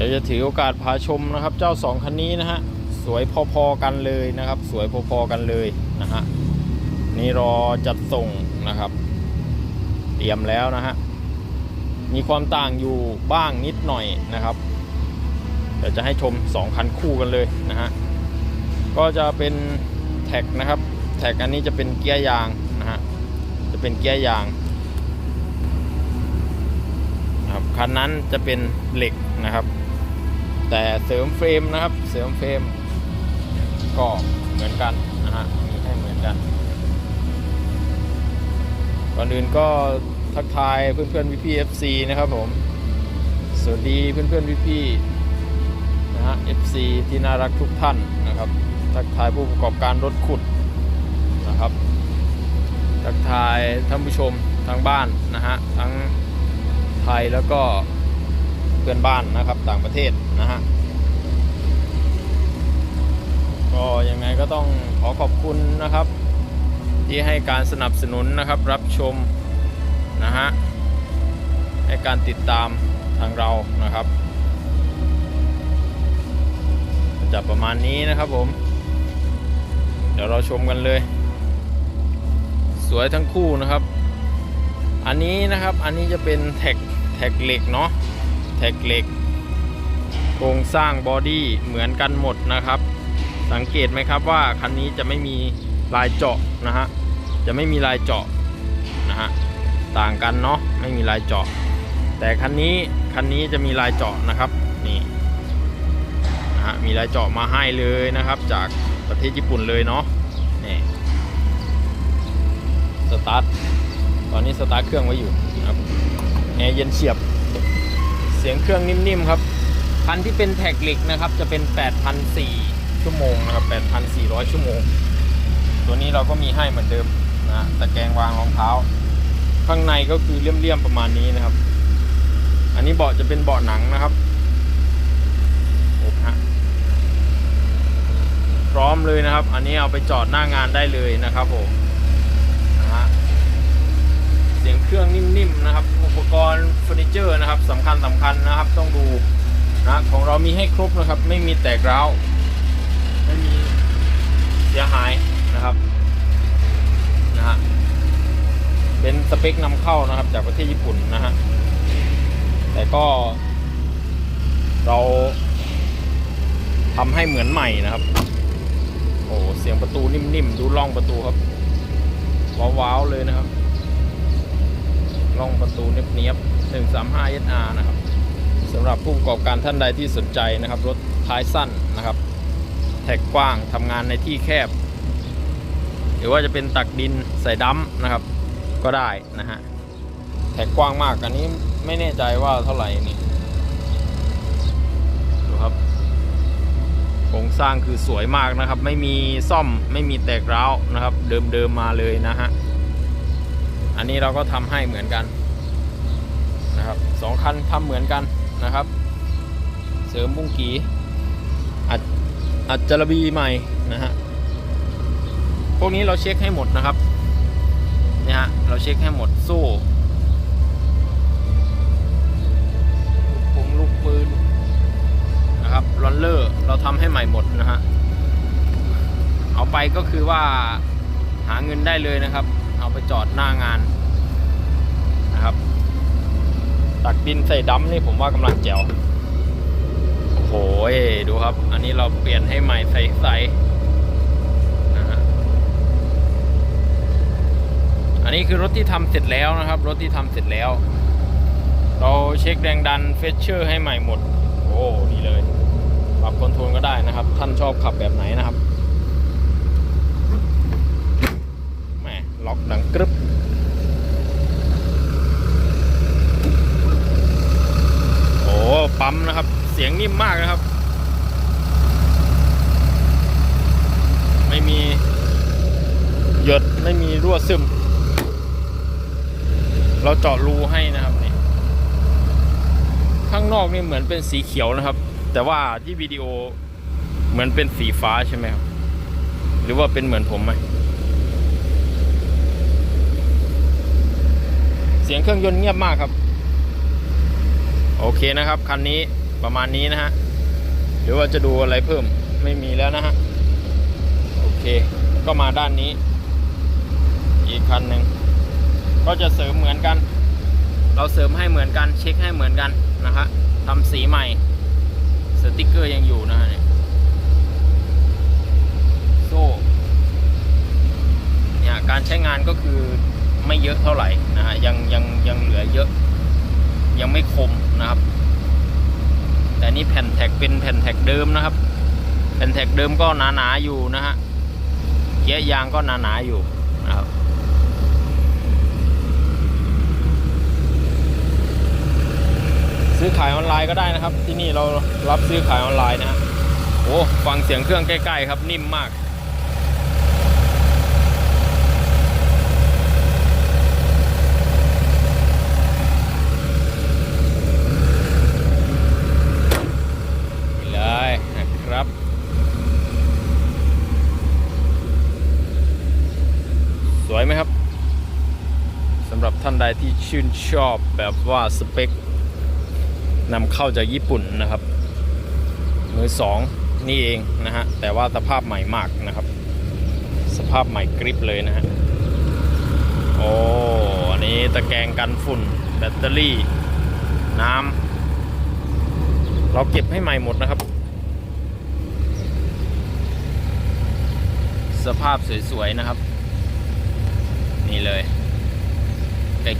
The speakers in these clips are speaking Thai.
ดี๋ยวจะถือโอกาสพาชมนะครับ เจ้าสองคันนี้นะฮะ สวยพอๆกันเลยนะครับ สวยพอๆกันเลยนะฮะ นี่รอจัดส่งนะครับ เตรียมแล้วนะฮะ มีความต่างอยู่บ้างนิดหน่อยนะครับ เดี๋ยวจะให้ชม 2 คันคู่กันเลยนะฮะ ก็จะเป็นแท็กนะครับ แท็กอันนี้จะเป็นเกียร์ยางนะฮะ จะเป็นเกียร์ยางครับคันนั้นจะเป็นเหล็กนะครับ แต่เสริมเฟรมนะครับ เสริมเฟรมก็เหมือนกันนะฮะมีให้เหมือนกันก่อนอื่นก็ทักทายเพื่อนๆพี่ๆ FC นะครับผม สวัสดีเพื่อนๆพี่ๆนะฮะ FC ที่น่ารักทุกท่านนะครับ ทักทายผู้ประกอบการรถขุดนะครับ ทักทายท่านผู้ชมทางบ้านนะฮะทั้งไทยแล้วก็ พื่อนบ้านนะครับ ต่างประเทศนะฮะก็ยังไงก็ต้องขอขอบคุณนะครับ ที่ให้การสนับสนุนนะครับรับชมนะฮะให้การติดตามทางเรานะครับจะประมาณนี้นะครับผม เดี๋ยวเราชมกันเลย สวยทั้งคู่นะครับ อันนี้นะครับอันนี้จะเป็นแท็กแท็กเหล็กเนาะ แท็กเหล็กโครงสร้างบอดี้เหมือนกันหมดนะครับ สังเกตไหมครับว่าคันนี้จะไม่มีลายเจาะนะฮะจะไม่มีลายเจาะนะฮะต่างกันเนาะไม่มีลายเจาะ แต่คันนี้คันนี้จะมีลายเจาะนะครับนี่นะฮะมีลายเจาะมาให้เลยนะครับ จากประเทศญี่ปุ่นเลยเนาะนี่สตาร์ทตอนนี้สตาร์ทเครื่องไว้อยู่นะครับแอร์เย็นเฉียบ เสียงเครื่องนิ่มๆครับ คันที่เป็นแท็กเหล็กนะครับ จะเป็น8,400ชั่วโมงนะครับ8,400 ชั่วโมง ตัวนี้เราก็มีให้เหมือนเดิมนะตะแกรงวางรองเท้า ข้างในก็คือเลี่ยมๆประมาณนี้นะครับ อันนี้เบาะจะเป็นเบาะหนังนะครับโอ้ฮะพร้อมเลยนะครับ อันนี้เอาไปจอดหน้างานได้เลยนะครับผม สียงเครื่องนิ่มๆนะครับ อุปกรณ์เฟอร์นิเจอร์นะครับสำคัญสำคัญนะครับ ต้องดูนะของเรามีให้ครบนะครับ ไม่มีแตกร้าวไม่มีเสียหายนะครับนะฮะเป็นสเปคนำเข้านะครับ จากประเทศญี่ปุ่นนะฮะแต่ก็ เราทำให้เหมือนใหม่นะครับ โอ้เสียงประตูนิ่มๆ ดูล่องประตูครับ ว้าวๆเลยนะครับ ล่องประตูเนียบๆ135 SR นะครับสำหรับผู้ประกอบการท่านใดที่สนใจนะครับ รถท้ายสั้นนะครับ แท็กกว้างทำงานในที่แคบ หรือว่าจะเป็นตักดินใส่ดัมนะครับ ก็ได้นะฮะแท็กกว้างมากอันนี้ไม่แน่ใจว่าเท่าไหร่นี่ดูครับโครงสร้างคือสวยมากนะครับ ไม่มีซ่อมไม่มีแตกร้าวนะครับ เดิมๆมาเลยนะฮะ อันนี้เราก็ทำให้เหมือนกันนะครับสองคันทำเหมือนกันนะครับ เสริมบุ้งกีอัดอัดจระบีใหม่นะฮะพวกนี้เราเช็คให้หมดนะครับเนี่ยฮะเราเช็คให้หมดโซ่ลูกปุงลูกปืนนะครับรอนเลอร์เราทำให้ใหม่หมดนะฮะเอาไปก็คือว่าหาเงินได้เลยนะครับ เอาไปจอดหน้างานนะครับ ตักดินใส่ดัมนี่ผมว่ากำลังแจ๋วโอ้โหดูครับ อันนี้เราเปลี่ยนให้ใหม่ใสๆนะฮะอันนี้คือรถที่ทำเสร็จแล้วนะครับ รถที่ทำเสร็จแล้ว เราเช็คแรงดันเฟชเชอร์ให้ใหม่หมด โอ้ดีเลย ปรับคอนโทรลก็ได้นะครับ ท่านชอบขับแบบไหนนะครับแหม ล็อกดังกรึบโอ้ปั๊มนะครับ เสียงนิ่มมากนะครับ ไม่มีหยดไม่มีรั่วซึม เราเจาะรูให้นะครับนี่ข้างนอกนี่เหมือนเป็นสีเขียวนะครับ แต่ว่าที่วิดีโอเหมือนเป็นสีฟ้าใช่ไหมครับ หรือว่าเป็นเหมือนผมไหม สียงเครื่องยนต์เงียบมากครับ โอเคนะครับ คันนี้ประมาณนี้นะฮะหรือว่าจะดูอะไรเพิ่มไม่มีแล้วนะฮะ โอเค ก็มาด้านนี้ อีกคันหนึ่งก็จะเสริมเหมือนกัน เราเสริมให้เหมือนกัน เช็คให้เหมือนกันนะฮะทำสีใหม่ สติกเกอร์ยังอยู่นะฮะโซ่เนี่ยการใช้งานก็คือ ไม่เยอะเท่าไหร่นะฮะยังยังยังเหลือเยอะ ยังไม่คมนะครับ แต่นี่แผ่นแท็กเป็นแผ่นแท็กเดิมนะครับ แผ่นแท็กเดิมก็หนาๆอยู่นะฮะเกียร์ยางก็หนาๆอยู่นะครับซื้อขายออนไลน์ก็ได้นะครับ ที่นี่เรารับซื้อขายออนไลน์นะฮะโอ้ฟังเสียงเครื่องใกล้ ๆ ครับนิ่มมาก นี่เลยนะครับ สวยไหมครับสำหรับท่านใดที่ ชื่นชอบแบบว่าสเปคนำเข้าจากญี่ปุ่นนะครับ มือสองนี่เองนะฮะ แต่ว่าสภาพใหม่มากนะครับ สภาพใหม่กริปเลยนะฮะ โอ้อันนี้ตะแกรงกันฝุ่น แบตเตอรี่ น้ำเราเก็บให้ใหม่หมดนะครับ สภาพสวยๆนะครับ นี่เลย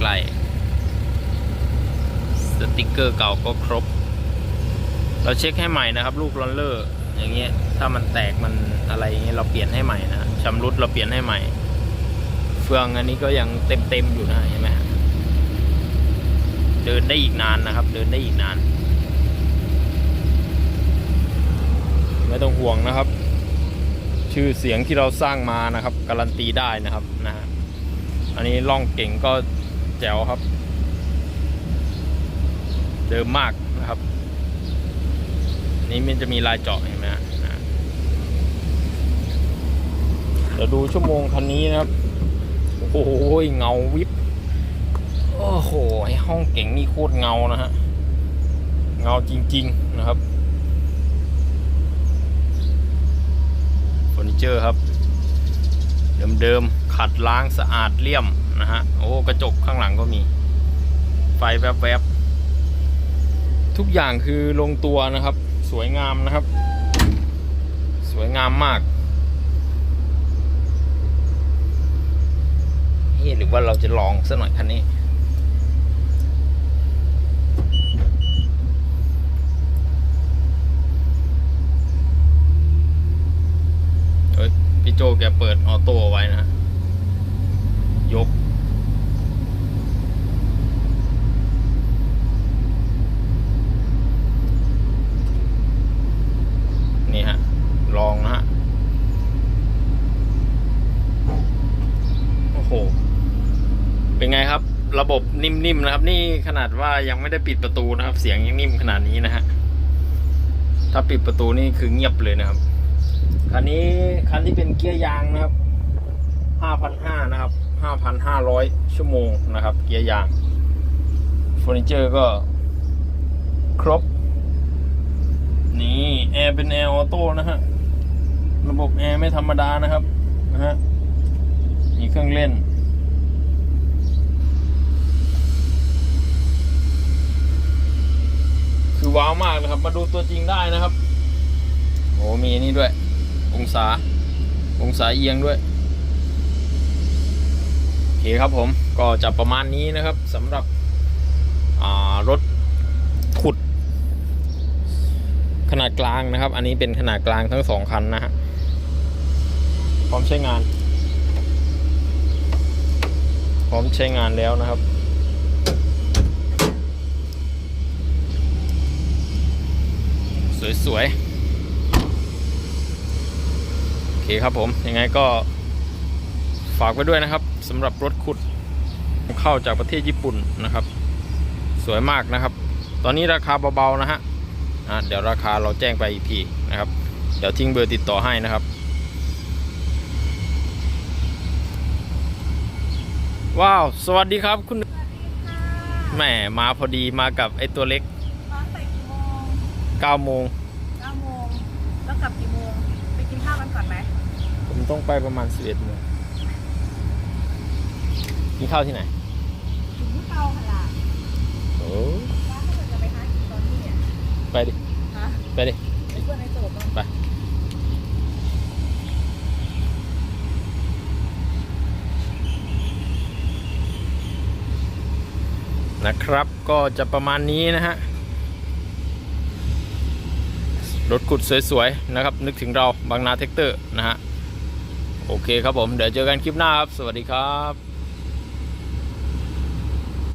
กล้ๆ สติกเกอร์เก่าก็ครบ เราเช็คให้ใหม่นะครับ ลูกรอนเลอร์อย่างเงี้ยถ้ามันแตกมันอะไรอย่างเงี้ยเราเปลี่ยนให้ใหม่นะชำรุดเราเปลี่ยนให้ใหม่ เฟืองอันนี้ก็ยังเต็มๆอยู่นะเห็นไหมเดินได้อีกนานนะครับ เดินได้อีกนาน ไม่ต้องห่วงนะครับ ชื่อเสียงที่เราสร้างมานะครับ การันตีได้นะครับนะฮะอันนี้ล่องเก่งก็ แจ๋วครับ เดิมมากนะครับ นี่มันจะมีลายเจาะเห็นไหมฮะนะเดี๋ยวดูชั่วโมงคันนี้นะครับ โอ้โหเงาวิบโอ้โหไอห้องเก่งนี่โคตรเงานะฮะ เงาจริง ๆ นะครับเฟอร์นิเจอร์ครับ เดิมๆขัดล้างสะอาดเลี่ยม นะฮะ โอ้ กระจกข้างหลังก็มี ไฟแวบๆ ทุกอย่างคือลงตัวนะครับ สวยงามนะครับ สวยงามมากเฮ้ยหรือว่าเราจะลองสักหน่อยคันนี้ เฮ้ย พี่โจแกเปิดออโต้เอาไว้นะ ยก นี่ฮะ ลองนะฮะ โอ้โห เป็นไงค ระบบนิ่มๆนะครับ นี่ขนาดว่ายังไม่ได้ปิดประตูนะครับ เสียงยังนิ่มขนาดนี้นะฮะถ้าปิดประตูนี่คือเงียบเลยนะครับคันนี้คันที่เป็นเกียร์ยางนะครับ5,500นะครับ5,500 ชั่วโมงนะครับ เกียร์ยางเฟอร์นิเจอร์ก็ครบ นี่แอร์เป็นแอร์ออโต้นะฮะ ระบบแอร์ไม่ธรรมดานะครับนะฮะมีเครื่องเล่น คือว้าวมากนะครับ มาดูตัวจริงได้นะครับโอ้มีนี่ด้วย องศา องศาเอียงด้วยโอเคครับผมก็จะประมาณนี้นะครับสำหรับรถขุด ขนาดกลางนะครับ อันนี้เป็นขนาดกลางทั้งสองคันนะฮะพร้อมใช้งาน พร้อมใช้งานแล้วนะครับ สวยๆ โอเคครับผม ยังไงก็ฝากไว้ด้วยนะครับสำหรับรถขุดเข้าจากประเทศญี่ปุ่นนะครับ สวยมากนะครับ ตอนนี้ราคาเบาๆนะฮะอะเดี๋ยวราคาเราแจ้งไปอีกทีนะครับ เดี๋ยวทิ้งเบอร์ติดต่อให้นะครับ ว้าว สวัสดีครับคุณแหมมาพอดีมากับไอตัวเล็ก ร้านแต่กี่โมง9โมงเก้าโมงแล้วกลับกี่โมงไปกินข้าวกันก่อนไหมผมต้องไปประมาณ11โมงกินข้าวที่ไหนถึงที่เตาค่ะล่ะโอ้ร้านเขาจะไปหากินตอนที่เนี่ยไปดิ ฮะไปดิ ไปเพื่อนในโจทย์บ้างไป นะครับก็จะประมาณนี้นะฮะ รถกุดสวยๆนะครับ นึกถึงเราบางนาเทคเตอร์นะฮะ โอเคครับผม เดี๋ยวเจอกันคลิปหน้าครับ สวัสดีครับ